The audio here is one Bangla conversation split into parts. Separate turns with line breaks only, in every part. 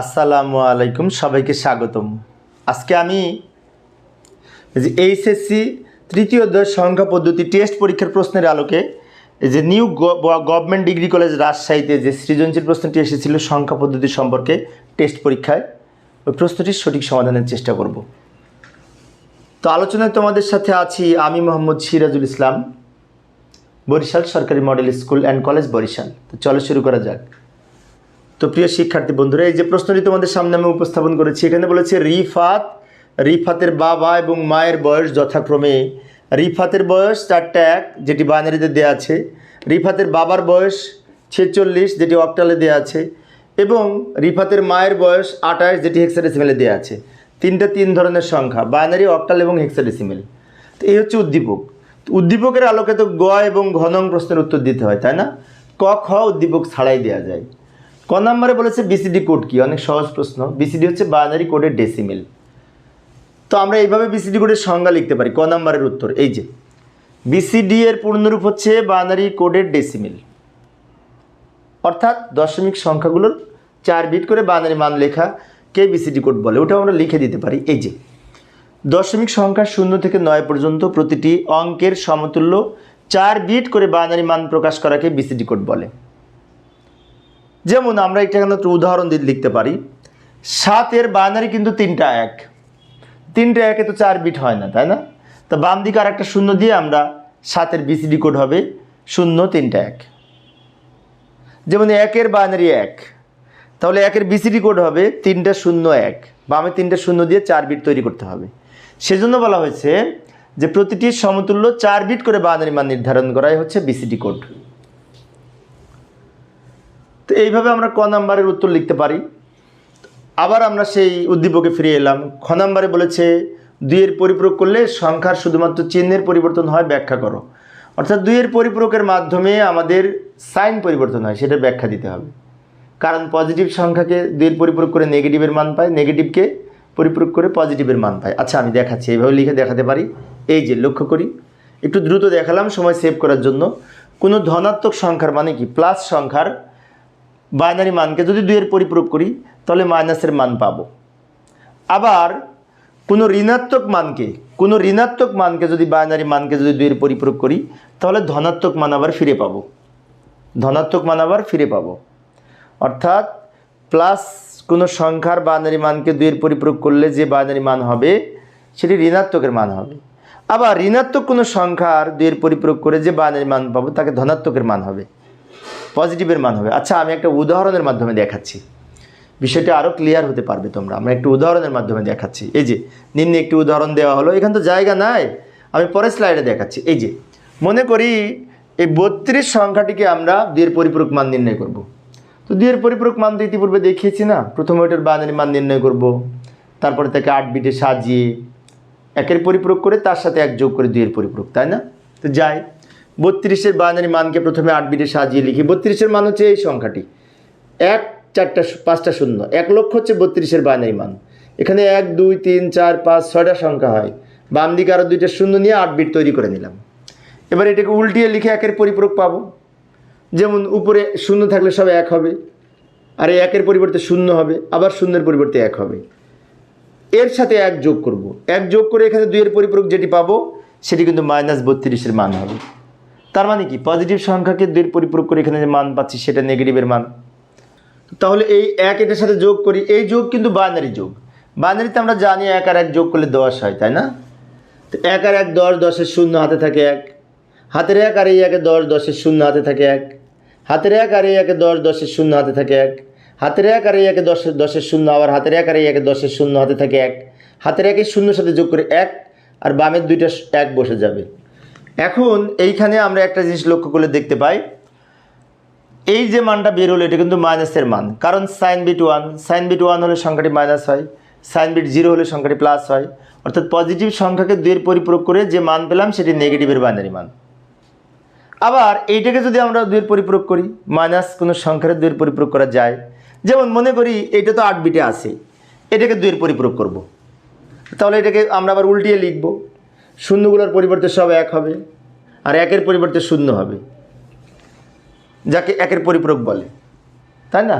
আসসালামু আলাইকুম সবাইকে স্বাগতম আজকে আমি যে এইচএসসি তৃতীয় দশ সংখ্যা পদ্ধতি টেস্ট পরীক্ষার প্রশ্নের আলোকে যে নিউ গভর্নমেন্ট ডিগ্রি কলেজ রাজশাহীতে যে সৃজনশীল প্রশ্নটি এসেছিল সংখ্যা পদ্ধতি সম্পর্কে টেস্ট পরীক্ষায় ওই প্রশ্নটির সঠিক সমাধানের চেষ্টা করব তো আলোচনায় তোমাদের সাথে আছি আমি মোহাম্মদ সিরাজুল ইসলাম বরিশাল সরকারি model school and college Barishal তো চলো শুরু করা যাক তো প্রিয় শিক্ষার্থী বন্ধুরা এই যে প্রশ্নটি তোমাদের সামনে আমি উপস্থাপন করেছি এখানে বলেছে রিফাত রিফাতের বাবা এবং মায়ের বয়স যথাক্রমে রিফাতের বয়স চারটা এক যেটি বাইনারিতে দেওয়া আছে রিফাতের বাবার বয়স ছেচল্লিশ যেটি অক্টালে দেওয়া আছে এবং রিফাতের মায়ের বয়স আঠাশ যেটি হেক্সাডেসিমেলে দেওয়া আছে তিনটা তিন ধরনের সংখ্যা বাইনারি অক্টাল এবং হেক্সাডেসিমেল তো এই হচ্ছে উদ্দীপক উদ্দীপকের আলোকে তো গ এবং ঘনং প্রশ্নের উত্তর দিতে হয় তাই না ক খ উদ্দীপক ছাড়াই দেওয়া যায় ক নম্বরে বলেছে বিসিডি কোড কি অনেক সহজ প্রশ্ন বিসিডি হচ্ছে বাইনারি কোডের ডেসিমিল তো আমরা এইভাবে বিসিডি কোডের সংজ্ঞা লিখতে পারি ক নম্বরের উত্তর এই যে বিসিডি এর পূর্ণরূপ হচ্ছে বাইনারি কোডের ডেসিমিল অর্থাৎ দশমিক সংখ্যাগুলোর চার বিট করে বাইনারি মান লেখা কে বিসিডি কোড বলে ওটা আমরা লিখে দিতে পারি এই যে দশমিক সংখ্যা শূন্য থেকে নয় পর্যন্ত প্রতিটি অঙ্কের সমতুল্য চার বিট করে বাইনারি মান প্রকাশ করাকে বিসিডি কোড বলে যেমন আমরা এটা এখানে উদাহরণ দিয়ে লিখতে পারি সাতের বাইনারি কিন্তু তিনটা এক তিনটা একে তো চার বিট হয় না তাই না তো বাম দিকে আর একটা শূন্য দিয়ে আমরা সাতের বিসিডি কোড হবে শূন্য তিনটা এক যেমন একের বাইনারি এক তাহলে একের বিসিডি কোড হবে তিনটা শূন্য এক বামে তিনটা শূন্য দিয়ে চার বিট তৈরি করতে হবে সেজন্য বলা হয়েছে যে প্রতিটি সমতুল্য চার বিট করে বাইনারি মান নির্ধারণ করাই হচ্ছে বিসিডি কোড তো এইভাবে আমরা ক নাম্বারের উত্তর লিখতে পারি আবার আমরা সেই উদ্দীপকে ফিরে এলাম খ নাম্বারে বলেছে দুইয়ের পরিপূরক করলে সংখ্যার শুধুমাত্র চিহ্নের পরিবর্তন হয় ব্যাখ্যা করো অর্থাৎ দুইয়ের পরিপূরকের মাধ্যমে আমাদের সাইন পরিবর্তন হয় সেটা ব্যাখ্যা দিতে হবে কারণ পজিটিভ সংখ্যাকে দুইয়ের পরিপূরক করে নেগেটিভের মান পায় নেগেটিভকে পরিপূরক করে পজিটিভের মান পায় আচ্ছা আমি দেখাচ্ছি এইভাবে লিখে দেখাতে পারি এই যে লক্ষ্য করি একটু দ্রুত দেখালাম সময় সেভ করার জন্য কোনো ধনাত্মক সংখ্যার মানে কি প্লাস সংখ্যার বাইনারি মানকে যদি দুইয়ের পরিপূরক করি তাহলে মাইনাসের মান পাব আবার কোনো ঋণাত্মক মানকে কোনো ঋণাত্মক মানকে যদি বাইনারি মানকে যদি দুইয়ের পরিপূরক করি তাহলে ধনাত্মক মান আবার ফিরে পাবো ধনাত্মক মান আবার ফিরে পাবো অর্থাৎ প্লাস কোনো সংখ্যার বাইনারি মানকে দুইয়ের পরিপূরক করলে যে বাইনারি মান হবে সেটি ঋণাত্মকের মান হবে আবার ঋণাত্মক কোনো সংখ্যার দুইয়ের পরিপূরক করে যে বাইনারি মান পাবো তাকে ধনাত্মকের মান হবে পজিটিভের মান হবে আচ্ছা আমি একটা উদাহরণের মাধ্যমে দেখাচ্ছি বিষয়টা আরও ক্লিয়ার হতে পারবে তোমরা আমরা একটু উদাহরণের মাধ্যমে দেখাচ্ছি এই যে নিম্নে একটি উদাহরণ দেওয়া হলো এখান তো জায়গা নাই আমি পরের স্লাইডে দেখাচ্ছি এই যে মনে করি এই বত্রিশ সংখ্যাটিকে আমরা দুইয়ের পরিপূরক মান নির্ণয় করব। তো দুইয়ের পরিপূরক মান তো ইতিপূর্বে দেখিয়েছি না প্রথমে ওইটার বানানি মান নির্ণয় করব। তারপরে তাকে আট বিটে সাজিয়ে একের পরিপূরক করে তার সাথে এক যোগ করে দুইয়ের পরিপূরক তাই না তো যাই বত্রিশের বাইনারি মানকে প্রথমে আট বিটে সাজিয়ে লিখি বত্রিশের মান হচ্ছে এই সংখ্যাটি এক চারটা পাঁচটা শূন্য এক লক্ষ হচ্ছে বত্রিশের বাইনারি মান এখানে এক দুই তিন চার পাঁচ ছয়টা সংখ্যা হয় বাম দিকে আরও দুইটা শূন্য নিয়ে আট বিট তৈরি করে নিলাম এবার এটাকে উল্টিয়ে লিখে একের পরিপূরক পাবো যেমন উপরে শূন্য থাকলে সব এক হবে আর একের পরিবর্তে শূন্য হবে আবার শূন্যের পরিবর্তে এক হবে এর সাথে এক যোগ করব। এক যোগ করে এখানে দুইয়ের পরিপূরক যেটি পাবো সেটি কিন্তু মাইনাস বত্রিশের মান হবে তার মানে কি পজিটিভ সংখ্যাকে দুই পরিপূরক করে এখানে যে মান পাচ্ছি সেটা নেগেটিভের মান তাহলে এই এক এটার সাথে যোগ করি এই যোগ কিন্তু বাইনারি যোগ বাইনারিতে আমরা জানি এক আর এক যোগ করলে দশ হয় তাই না তো এক আর এক দশ দশের শূন্য হাতে থাকে এক হাতের এক আর এই একে দশ দশের শূন্য হাতে থাকে এক হাতের এক আর এই একে দশ দশের শূন্য হাতে থাকে এক হাতের এক আর এই একে দশ দশের শূন্য আবার হাতের এক আর এই একে দশের শূন্য হাতে থাকে এক হাতের একই শূন্যর সাথে যোগ করে এক আর বামের দুইটা এক বসে যাবে এখন এইখানে আমরা একটা জিনিস লক্ষ্য করলে দেখতে পাই এই যে মানটা বের হলো এটা কিন্তু মাইনাসের মান কারণ sign bit one sign bit one হলে সংখ্যাটি মাইনাস হয় সাইন বিট জিরো হলে সংখ্যাটি প্লাস হয় অর্থাৎ পজিটিভ সংখ্যাকে দুয়ের পরিপূরক করে যে মান পেলাম সেটি নেগেটিভের বাইনারি মান আবার এইটাকে যদি আমরা দুয়ের পরিপূরক করি মাইনাস কোনো সংখ্যার দুয়ের পরিপূরক করা যায় যেমন মনে করি এটা তো আট বিটে আছে এটাকে দুয়ের পরিপূরক করব। তাহলে এটাকে আমরা আবার উল্টিয়ে লিখবো শূন্যগুলোর পরিবর্তে সব এক হবে আর একের পরিবর্তে শূন্য হবে যাকে একের পরিপূরক বলে তাই না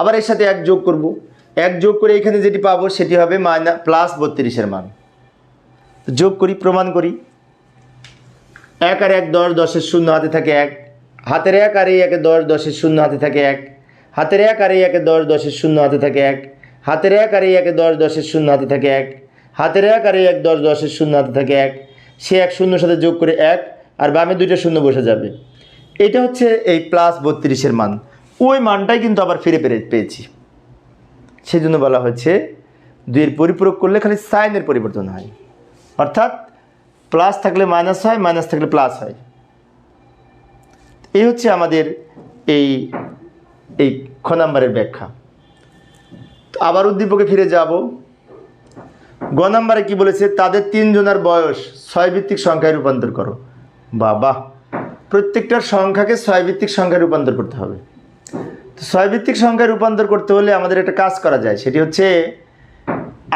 আবার এর সাথে এক যোগ করব এক যোগ করে এখানে যেটি পাবো সেটি হবে মাইনা প্লাস বত্রিশের মান যোগ করি প্রমাণ করি এক আর এক দশ দশের শূন্য হাতে থাকে এক হাতের এক আর এই একে দশ দশের শূন্য হাতে থাকে এক হাতের এক আর এই একে দশ দশের শূন্য হাতে থাকে এক হাতের এক আর এই একে দশ দশের শূন্য হাতে থাকে এক হাতের এক আর এক দশ দশের শূন্য হাতে থাকে এক সে এক শূন্যর সাথে যোগ করে এক আর বামে দুইটা শূন্য বসে যাবে এটা হচ্ছে এই প্লাস বত্রিশের মান ওই মানটাই কিন্তু আবার ফিরে পেরে পেয়েছি সেই জন্য বলা হয়েছে দুইয়ের পরিপূরক করলে খালি সাইনের পরিবর্তন হয় অর্থাৎ প্লাস থাকলে মাইনাস হয় মাইনাস থাকলে প্লাস হয় এই হচ্ছে আমাদের এই এই খ নাম্বারের ব্যাখ্যা আবার উদ্দীপকে ফিরে যাব গ নম্বরে কি বলেছে তাদের তিনজনের বয়স ছয় ভিত্তিক সংখ্যায় রূপান্তর করো বাবা প্রত্যেকটার সংখ্যাকে ছয় ভিত্তিক সংখ্যায় রূপান্তর করতে হবে তো ছয় ভিত্তিক সংখ্যায় রূপান্তর করতে হলে আমাদের একটা কাজ করা যায় সেটি হচ্ছে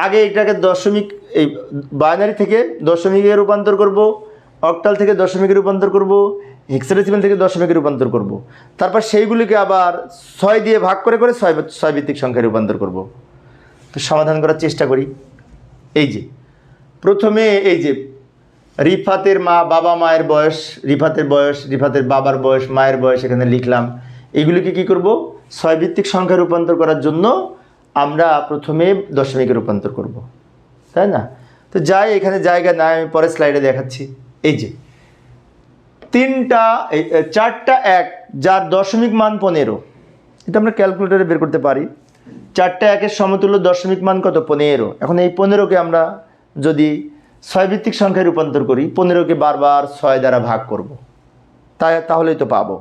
আগে এটাকে দশমিক এই বাইনারি থেকে দশমিকে রূপান্তর করব অক্টাল থেকে দশমিকে রূপান্তর করব হেক্সাডেসিমেল থেকে দশমিকে রূপান্তর করব। তারপর সেইগুলিকে আবার ছয় দিয়ে ভাগ করে করে ছয় ছয় ভিত্তিক সংখ্যায় রূপান্তর করব। তো সমাধান করার চেষ্টা করি এই যে প্রথমে এই যে রিফাতের মা বাবা মায়ের বয়স রিফাতের বয়স রিফাতের বাবার বয়স মায়ের বয়স এখানে লিখলাম এগুলিকে কি করব ছয় ভিত্তিক সংখ্যা রূপান্তর করার জন্য আমরা প্রথমে দশমিকে রূপান্তর করব। তাই না তো যাই এখানে জায়গা নাই আমি পরের স্লাইডে দেখাচ্ছি এই যে তিনটা চারটা এক যার দশমিক মান পনেরো এটা আমরা ক্যালকুলেটারে বের করতে পারি চারটা একের সমতুল্য দশমিক মান কত পনেরো এখন এই পনেরোকে আমরা যদি ছয় ভিত্তিক সংখ্যায় রূপান্তর করি পনেরোকে বারবার ছয় দ্বারা ভাগ করব। তাই তাহলেই তো পাবো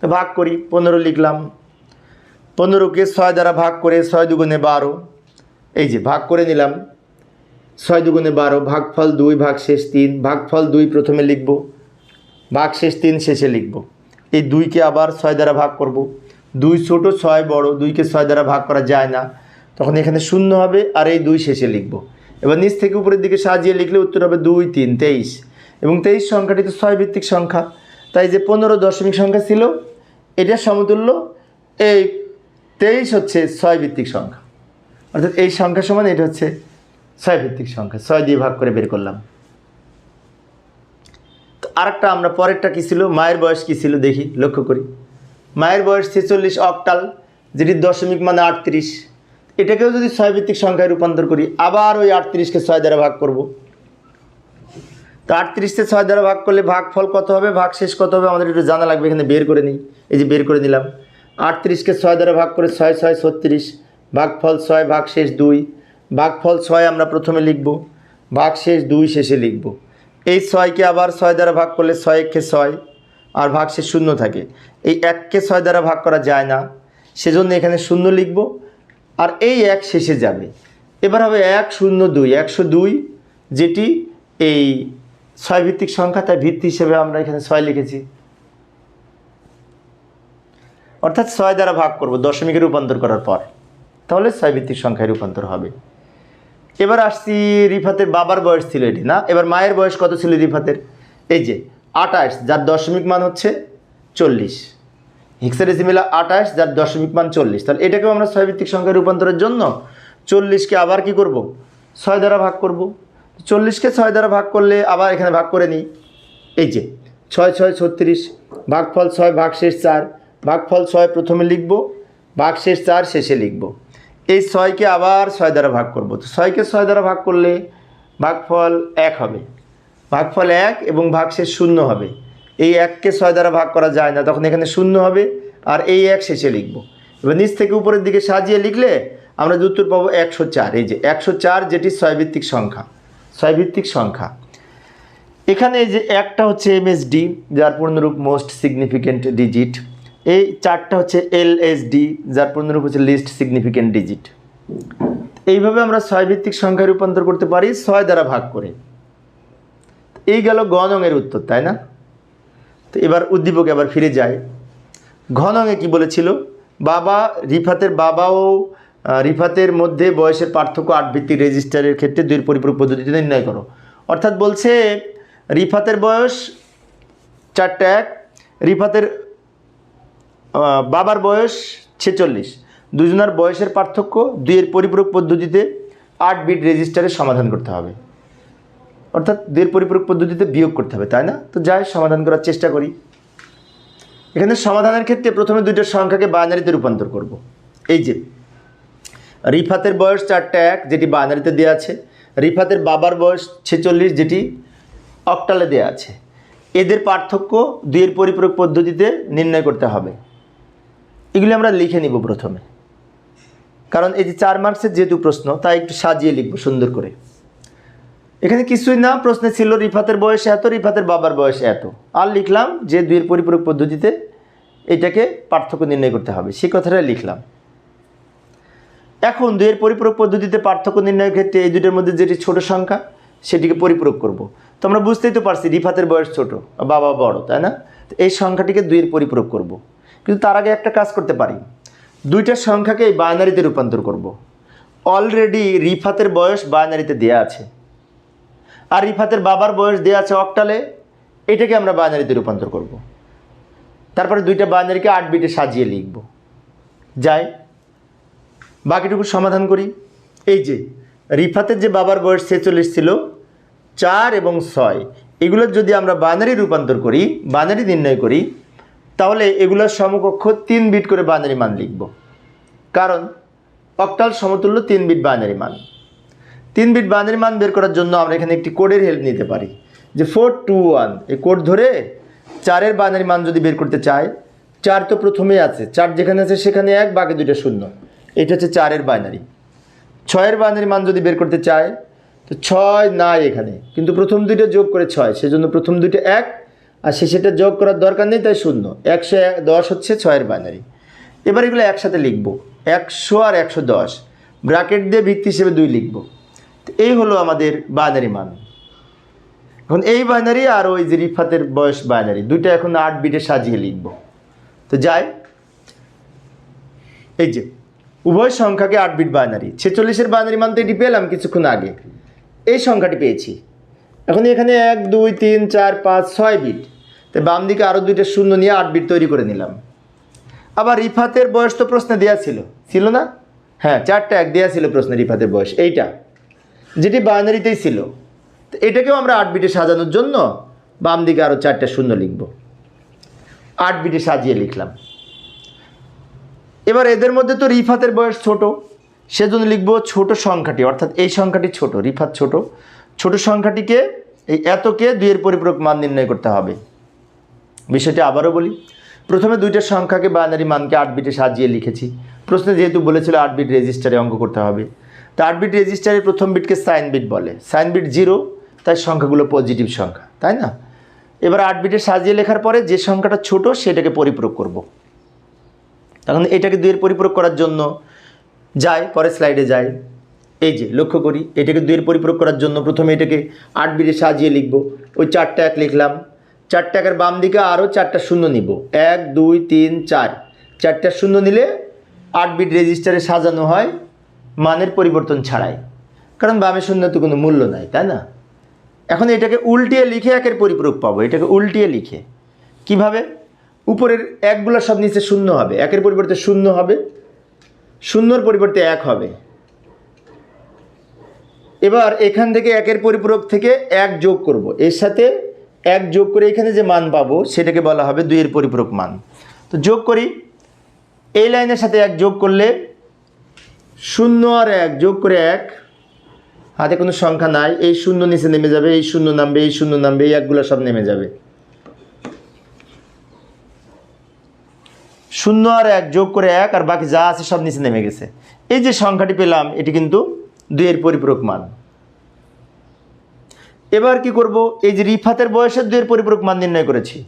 তো ভাগ করি পনেরো লিখলাম পনেরোকে ছয় দ্বারা ভাগ করে ছয় দুগুণে বারো এই যে ভাগ করে নিলাম ছয় দুগুণে বারো ভাগ ফল দুই ভাগ শেষ তিন ভাগ ফল দুই প্রথমে লিখব ভাগ শেষ তিন শেষে লিখব এই দুইকে আবার ছয় দ্বারা ভাগ করব দুই ছোটো ছয় বড় দুইকে ছয় দ্বারা ভাগ করা যায় না তখন এখানে শূন্য হবে আর এই দুই শেষে লিখব এবার নিচ থেকে উপরের দিকে সাজিয়ে লিখলে উত্তর হবে দুই তিন তেইশ এবং তেইশ সংখ্যাটি তো ছয় ভিত্তিক সংখ্যা তাই যে পনেরো দশমিক সংখ্যা ছিল এটা সমতুল্য এই তেইশ হচ্ছে ছয় ভিত্তিক সংখ্যা অর্থাৎ এই সংখ্যা সমান এটা হচ্ছে ছয় ভিত্তিক সংখ্যা ছয় দিয়ে ভাগ করে বের করলাম তো আরেকটা আমরা পরেরটা কী ছিল মায়ের বয়স কী ছিল দেখি লক্ষ্য করি মায়ের বয়স ছেচল্লিশ অক্টাল যেটি দশমিক মানে আটত্রিশ এটাকেও যদি ছয় ভিত্তিক সংখ্যায় রূপান্তর করি আবার ওই আটত্রিশকে ছয় দ্বারা ভাগ করব তো আটত্রিশকে ছয় দ্বারা ভাগ করলে ভাগফল কত হবে ভাগ শেষ কত হবে আমাদের একটু জানা লাগবে এখানে বের করে নিই এই যে বের করে নিলাম আটত্রিশকে ছয় দ্বারা ভাগ করে ছয় ছয় ছত্রিশ ভাগফল ছয় ভাগ শেষ দুই ভাগফল ছয় আমরা প্রথমে লিখব ভাগ শেষ দুই শেষে লিখব এই ছয়কে আবার ছয় দ্বারা ভাগ করলে ছয় একে ছয় আর ভাগ সে শূন্য থাকে এই এককে ছয় দ্বারা ভাগ করা যায় না সেজন্য এখানে শূন্য লিখব আর এই এক শেষে যাবে এবার হবে এক শূন্য দুই একশো দুই যেটি এই ছয় ভিত্তিক সংখ্যা তাই ভিত্তি হিসেবে আমরা এখানে ছয় লিখেছি অর্থাৎ ছয় দ্বারা ভাগ করব দশমিকে রূপান্তর করার পর তাহলে ছয় ভিত্তিক সংখ্যায় রূপান্তর হবে এবার আসছি রিফাতের বাবার বয়স ছিল এটি না এবার মায়ের বয়স কত ছিল রিফাতের এই যে আটাইশ যার দশমিক মান হচ্ছে চল্লিশ হিক্সের সিমিলা আটাইশ যার দশমিক মান চল্লিশ তাহলে এটাকেও আমরা ছয়ভিত্তিক সংখ্যা রূপান্তরের জন্য চল্লিশকে আবার কি করব ছয় দ্বারা ভাগ করব চল্লিশকে ছয় দ্বারা ভাগ করলে আবার এখানে ভাগ করে নিই এই যে ছয় ছয় ছত্রিশ ভাগফল ছয় ভাগ শেষ চার ভাগফল ছয় প্রথমে লিখব ভাগ শেষ চার শেষে লিখব এই ছয়কে আবার ছয় দ্বারা ভাগ করব তো ছয়কে ছয় দ্বারা ভাগ করলে ভাগফল এক হবে ভাগফল এক এবং ভাগ শেষ শূন্য হবে এই এককে ছয় দ্বারা ভাগ করা যায় না তখন এখানে শূন্য হবে আর এই এক শেষে লিখবো এবার নিচ থেকে উপরের দিকে সাজিয়ে লিখলে আমরা উত্তর পাবো একশো চার এই যে একশো চার যেটি ছয়ভিত্তিক সংখ্যা ছয়ভিত্তিক সংখ্যা এখানে যে একটা হচ্ছে এমএসডি যার পূর্ণরূপ মোস্ট সিগনিফিকেন্ট ডিজিট এই চারটা হচ্ছে এলএসডি যার পূর্ণরূপ হচ্ছে লিস্ট সিগনিফিকেন্ট ডিজিট এইভাবে আমরা ছয় ভিত্তিক সংখ্যায় রূপান্তর করতে পারি ছয় দ্বারা ভাগ করে এই গেল গণঙের উত্তর তাই না তো এবার উদ্দীপক এবার ফিরে যায় ঘনঙে কি বলেছিল বাবা রিফাতের বাবাও রিফাতের মধ্যে বয়সের পার্থক্য আট ভিত্তি রেজিস্টারের ক্ষেত্রে দুই পরিপূরক পদ্ধতিতে নির্ণয় করো অর্থাৎ বলছে রিফাতের বয়স চারটা এক রিফাতের বাবার বয়স ছেচল্লিশ দুজনার বয়সের পার্থক্য দুইয়ের পরিপূরক পদ্ধতিতে আট বিট রেজিস্টারের সমাধান করতে হবে অর্থাৎ দের পরিপূরক পদ্ধতিতে বিয়োগ করতে হবে তাই না তো যাই সমাধান করার চেষ্টা করি এখানে সমাধানের ক্ষেত্রে প্রথমে দুইটা সংখ্যাকে বাইনারিতে রূপান্তর করব। এই যে রিফাতের বয়স চারটা এক যেটি বাইনারিতে দেওয়া আছে রিফাতের বাবার বয়স ছেচল্লিশ যেটি অক্টালে দেওয়া আছে এদের পার্থক্য দুইয়ের পরিপূরক পদ্ধতিতে নির্ণয় করতে হবে এগুলি আমরা লিখে নিব প্রথমে কারণ এই যে চার মার্কসের যেহেতু প্রশ্ন তাই একটু সাজিয়ে লিখব সুন্দর করে এখানে কিছুই না প্রশ্নে ছিল রিফাতের বয়স এত রিফাতের বাবার বয়স এত আর লিখলাম যে দুইয়ের পরিপূরক পদ্ধতিতে এটাকে পার্থক্য নির্ণয় করতে হবে সে কথাটা লিখলাম এখন দুইয়ের পরিপূরক পদ্ধতিতে পার্থক্য নির্ণয়ের ক্ষেত্রে এই দুইটার মধ্যে যেটি ছোট সংখ্যা সেটিকে পরিপূরক করব। তো আমরা বুঝতেই তো পারছি রিফাতের বয়স ছোট বাবা বড় তাই না তো এই সংখ্যাটিকে দুইয়ের পরিপূরক করব। কিন্তু তার আগে একটা কাজ করতে পারি দুইটা সংখ্যাকে এই বায়নারিতে রূপান্তর করব। অলরেডি রিফাতের বয়স বায়নারিতে দেয়া আছে আর রিফাতের বাবার বয়স দেওয়া আছে অকটালে এটাকে আমরা বাইনারিতে রূপান্তর করব। তারপরে দুইটা বাইনারিকে আট বিটে সাজিয়ে লিখব যাই বাকিটুকু সমাধান করি এই যে রিফাতের যে বাবার বয়স ছেচল্লিশ ছিল চার এবং ছয় এগুলোর যদি আমরা বাইনারি রূপান্তর করি বাইনারি নির্ণয় করি তাহলে এগুলোর সমকক্ষ তিন বিট করে বাইনারি মান লিখব কারণ অক্টাল সমতুল্য তিন বিট বাইনারি মান তিন বিট বানের মান বের করার জন্য আমরা এখানে একটি কোডের হেল্প নিতে পারি যে ফোর টু ওয়ান এই কোড ধরে চারের বানের মান যদি বের করতে চাই চার তো প্রথমেই আছে চার যেখানে আছে সেখানে এক বাকি দুইটা শূন্য এটা হচ্ছে চারের বাইনারি ছয়ের বাইনারি মান যদি বের করতে চায় তো ছয় নাই এখানে কিন্তু প্রথম দুইটা যোগ করে ছয় সেজন্য প্রথম দুইটা এক আর সে সেটা যোগ করার দরকার নেই তাই শূন্য একশো এক দশ হচ্ছে ছয়ের বাইনারি এবার এগুলো একসাথে লিখবো একশো আর একশো দশ ব্র্যাকেট দিয়ে ভিত্তি হিসেবে দুই লিখবো এই হলো আমাদের বাইনারি মান এখন এই বাইনারি আর ওই যে রিফাতের বয়স বাইনারি দুইটা এখন আট বিটে সাজিয়ে লিখব তো যাই এই যে উভয় সংখ্যাকে আট বিট বাইনারি ছেচল্লিশের বাইনারি মান তো এটি পেলাম কিছুক্ষণ আগে এই সংখ্যাটি পেয়েছি এখন এখানে এক দুই তিন চার পাঁচ ছয় বিট তাই বাম দিকে আরও দুইটা শূন্য নিয়ে আট বিট তৈরি করে নিলাম আবার রিফাতের বয়স তো প্রশ্নে দেওয়া ছিল ছিল না হ্যাঁ চারটা এক দেওয়া ছিল প্রশ্নে রিফাতের বয়স এইটা যেটি বাইনারিতেই ছিল এটাকেও আমরা আট বিটে সাজানোর জন্য বাম দিকে আরও চারটে শূন্য লিখব আট বিটে সাজিয়ে লিখলাম এবার এদের মধ্যে তো রিফাতের বয়স ছোট সেজন্য লিখব ছোট সংখ্যাটি অর্থাৎ এই সংখ্যাটি ছোট রিফাত ছোট ছোট সংখ্যাটিকে এই এতকে দুইয়ের পরিপূরক মান নির্ণয় করতে হবে বিষয়টি আবারও বলি প্রথমে দুইটা সংখ্যাকে বাইনারি মানকে আট বিটে সাজিয়ে লিখেছি প্রশ্নে যেহেতু বলেছিল আট বিট রেজিস্টারে অঙ্ক করতে হবে তো আট বিট রেজিস্টারের প্রথম বিটকে সাইন বিট বলে সাইন বিট জিরো তাই সংখ্যাগুলো পজিটিভ সংখ্যা তাই না এবার আট বিটের সাজিয়ে লেখার পরে যে সংখ্যাটা ছোট সেটাকে পরিপূরক করব। তখন এটাকে দুয়ের পরিপূরক করার জন্য যায় পরে স্লাইডে যায় এই যে লক্ষ্য করি এটাকে দুয়ের পরিপূরক করার জন্য প্রথমে এটাকে আট বিটে সাজিয়ে লিখব ওই চারটা এক লিখলাম চারটা একের বাম দিকে আরও চারটা শূন্য নিব এক দুই তিন চার চারটা শূন্য নিলে আট বিট রেজিস্টারে সাজানো হয় মানের পরিবর্তন ছাড়াই কারণ বামে শূন্য তো কোনো মূল্য নাই তাই না এখন এটাকে উল্টিয়ে লিখে একের পরিপূরক পাবো এটাকে উল্টিয়ে লিখে কিভাবে উপরের একগুলো সব নিচে শূন্য হবে একের পরিবর্তে শূন্য হবে শূন্যর পরিবর্তে এক হবে এবার এখান থেকে একের পরিপূরক থেকে এক যোগ করব। এর সাথে এক যোগ করে এখানে যে মান পাবো সেটাকে বলা হবে দুইয়ের পরিপূরক মান তো যোগ করি এই লাইনের সাথে এক যোগ করলে শূন্য আর এক যোগ করে এক হাতে কোনো সংখ্যা নাই এই শূন্য নিচে নেমে যাবে এই শূন্য নামবে এই শূন্য নামবে এই একগুলো সব নেমে যাবে শূন্য আর এক যোগ করে এক আর বাকি যা আছে সব নিচে নেমে গেছে এই যে সংখ্যাটি পেলাম এটি কিন্তু দুইয়ের পরিপূরক মান এবার কি করব এই যে রিফাতের বয়সের দুইয়ের পরিপূরক মান নির্ণয় করেছি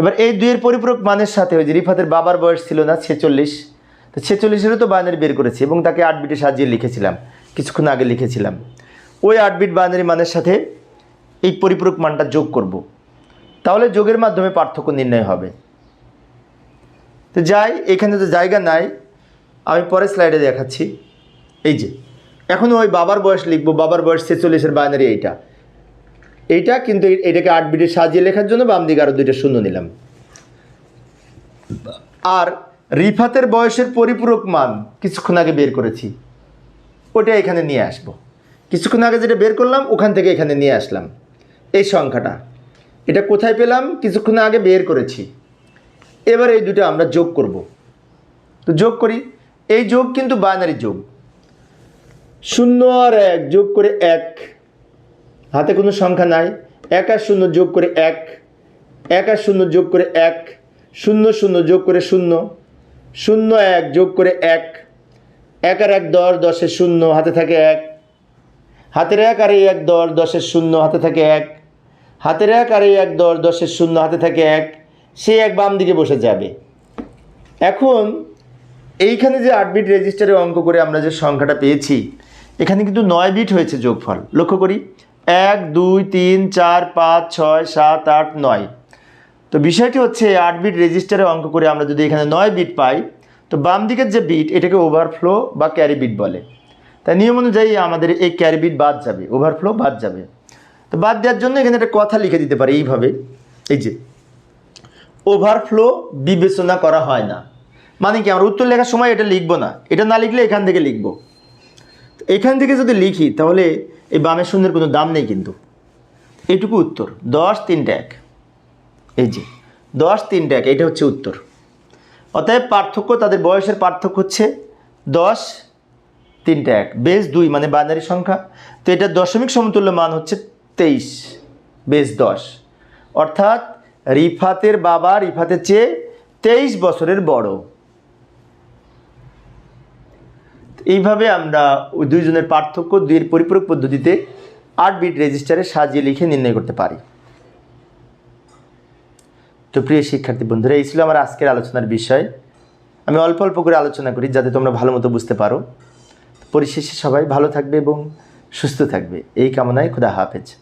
এবার এই দুইয়ের পরিপূরক মানের সাথে ওই যে রিফাতের বাবার বয়স ছিল না ছেচল্লিশ তো ছেচল্লিশেরও তো বাইনারি বের করেছি এবং তাকে আট বিটে সাজিয়ে লিখেছিলাম কিছুক্ষণ আগে লিখেছিলাম ওই আট বিট বাইনারি মানের সাথে এই পরিপূরক মানটা যোগ করব। তাহলে যোগের মাধ্যমে পার্থক্য নির্ণয় হবে তো যাই এখানে তো জায়গা নাই আমি পরের স্লাইডে দেখাচ্ছি এই যে এখন ওই বাবার বয়স লিখব বাবার বয়স ছেচল্লিশের বাইনারি এইটা এইটা কিন্তু এটাকে আট বিটে সাজিয়ে লেখার জন্য বাম দিকে আরও দুইটা শূন্য নিলাম আর রিফাতের বয়সের পরিপূরক মান কিছুক্ষণ আগে বের করেছি ওটা এখানে নিয়ে আসব কিছুক্ষণ আগে যেটা বের করলাম ওখান থেকে এখানে নিয়ে আসলাম এই সংখ্যাটা এটা কোথায় পেলাম কিছুক্ষণ আগে বের করেছি এবার এই দুটো আমরা যোগ করব তো যোগ করি এই যোগ কিন্তু বাইনারি যোগ শূন্য আর এক যোগ করে এক হাতে কোনো সংখ্যা নাই এক আর শূন্য যোগ করে এক এক আর শূন্য যোগ করে এক শূন্য শূন্য যোগ করে শূন্য শূন্য এক যোগ করে এক এক আর এক দশ দশের শূন্য হাতে থাকে এক হাতের এক আর এক দশ দশের শূন্য হাতে থাকে এক হাতের এক আর এক দশ দশের শূন্য হাতে থাকে এক সে এক বাম দিকে বসে যাবে এখন এইখানে যে আট বিট রেজিস্টারে অঙ্ক করে আমরা যে সংখ্যাটা পেয়েছি এখানে কিন্তু নয় বিট হয়েছে যোগফল লক্ষ্য করি এক দুই তিন চার পাঁচ ছয় সাত আট নয় তো বিষয়টি হচ্ছে আট বিট রেজিস্টারে অঙ্ক করে আমরা যদি এখানে নয় বিট পাই তো বাম দিকের যে বিট এটাকে ওভারফ্লো বা ক্যারি বিট বলে তাই নিয়ম অনুযায়ী আমাদের এই ক্যারি বিট বাদ যাবে ওভারফ্লো বাদ যাবে তো বাদ দেওয়ার জন্য এখানে একটা কথা লিখে দিতে পারে এইভাবে এই যে ওভারফ্লো বিবেচনা করা হয় না মানে কি আমরা উত্তর লেখার সময় এটা লিখবো না এটা না লিখলে এখান থেকে লিখবো এখান থেকে যদি লিখি তাহলে এই বামের শূন্যের কোনো দাম নেই কিন্তু এটুকু উত্তর দশ তিনটা এক এই যে দশ তিনটা এক এটা হচ্ছে উত্তর অতএব পার্থক্য তাদের বয়সের পার্থক্য হচ্ছে দশ তিনটা এক বেশ দুই মানে বাইনারি সংখ্যা তো এটা দশমিক সমতুল্য মান হচ্ছে তেইশ বেশ দশ অর্থাৎ রিফাতের বাবা রিফাতের চেয়ে তেইশ বছরের বড় এইভাবে আমরা দুইজনের পার্থক্য দুইয়ের পরিপূরক পদ্ধতিতে আট বিট রেজিস্টারে সাজিয়ে লিখে নির্ণয় করতে পারি তো প্রিয় শিক্ষার্থী বন্ধুরা এই ছিল আমার আজকের আলোচনার বিষয় আমি অল্প অল্প করে আলোচনা করি যাতে তোমরা ভালো মতো বুঝতে পারো পরিশেষে সবাই ভালো থাকবে এবং সুস্থ থাকবে এই কামনায় খুদা হাফেজ